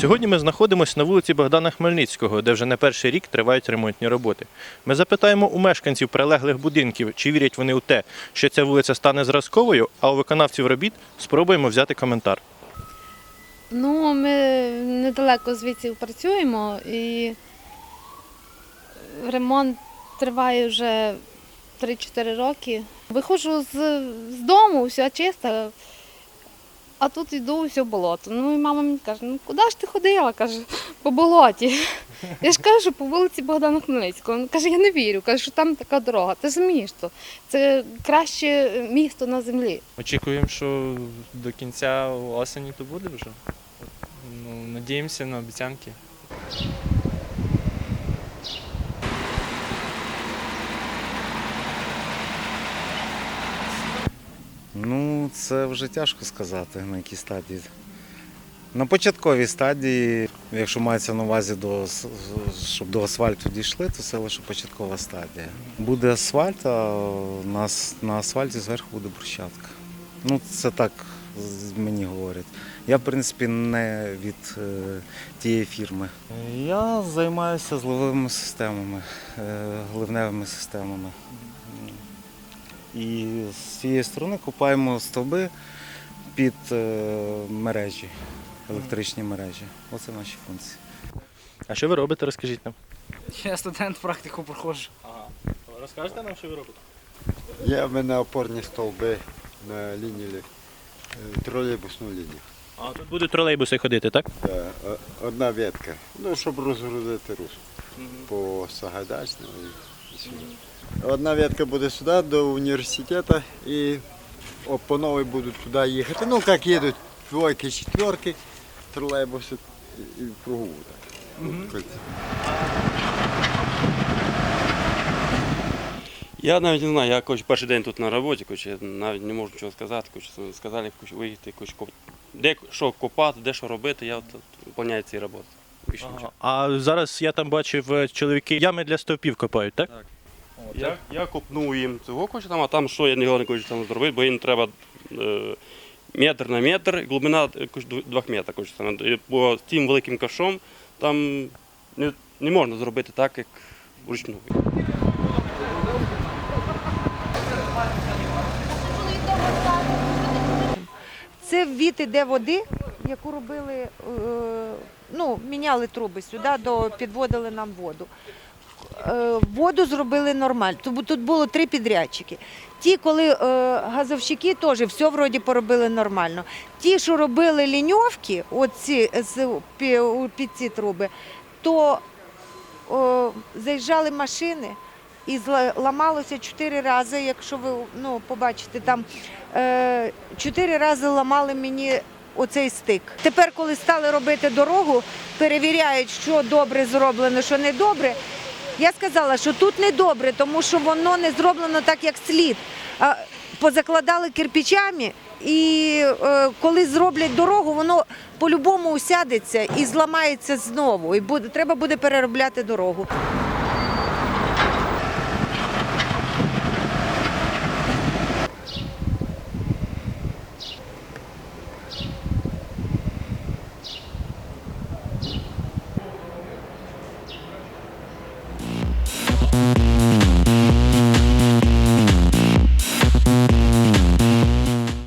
Сьогодні ми знаходимося на вулиці Богдана Хмельницького, де вже не перший рік тривають ремонтні роботи. Ми запитаємо у мешканців прилеглих будинків, чи вірять вони у те, що ця вулиця стане зразковою, а у виконавців робіт спробуємо взяти коментар. Ну, ми недалеко звідси працюємо і ремонт триває вже 3-4 роки. Виходжу з, з дому, все чисто, а тут йду все болото. Ну і мама мені каже, ну куди ж ти ходила? каже, по болоті. Я ж кажу, по вулиці Богдана Хмельницького. Він каже, я не вірю, каже, що там така дорога. Ти розумієш, то це краще місто на землі. Очікуємо, що до кінця осені то буде вже. Ну, надіємося на обіцянки. Ну, це вже тяжко сказати, на якій стадії. На початковій стадії, якщо мається на увазі, до, щоб до асфальту дійшли, то це лише початкова стадія. Буде асфальт, а на, на асфальті зверху буде брусчатка. Ну, це так мені говорять. Я, в принципі, не від е, тієї фірми. Я займаюся зливовими системами, е, ливневими системами. І з цієї сторони купаємо стовби під е, мережі, електричні мережі. Оце наші функції. А що ви робите, розкажіть нам. Я студент практику проходжу. Розкажете нам, що ви робите? Є в мене опорні стовби на лінії е, тролейбусну лінію. А тут будуть тролейбуси ходити, так? О- Одна ветка, ну, щоб розгрузити русло по Сагайдачному. Одна ветка буде сюди, до університету, і по новій будуть туди їхати. Ну, як їдуть двойки, четверки, тролейбуси і і в кругу. Так. Я навіть не знаю, я хоч перший день тут на роботі, хоч я навіть не можу нічого сказати, хоч сказали хоч виїхати, хоч коп... де що копати, де що робити, я от, от виконую ці роботи. Нічого. А зараз я там бачив, е, чоловіки ями для стовпів копають, так? Я, я копнув їм цього хоч там, а там що я нічого не хочу там зробити, бо їм треба е, метр на метр, глибина е, хоч дв- двох метрів. Хоч, там. Бо з тим великим кашом там не, не можна зробити так, як вручну. Це ввід іде води, яку робили, е, ну, міняли труби сюди, до, підводили нам воду. Е, Воду зробили нормально. Тут, було три підрядчики. Ті, коли е, газовщики теж все вроді поробили нормально. Ті, що робили ліньовки, оці, під ці труби, то о, заїжджали машини і ламалося чотири рази, якщо ви ну, побачите, там чотири рази ламали мені оцей стик. Тепер, коли стали робити дорогу, перевіряють, що добре зроблено, що не добре. Я сказала, що тут не добре, тому що воно не зроблено так, як слід. Позакладали кирпичами, і е, коли зроблять дорогу, воно по-любому усядеться і зламається знову. І буде, треба буде переробляти дорогу. Bye.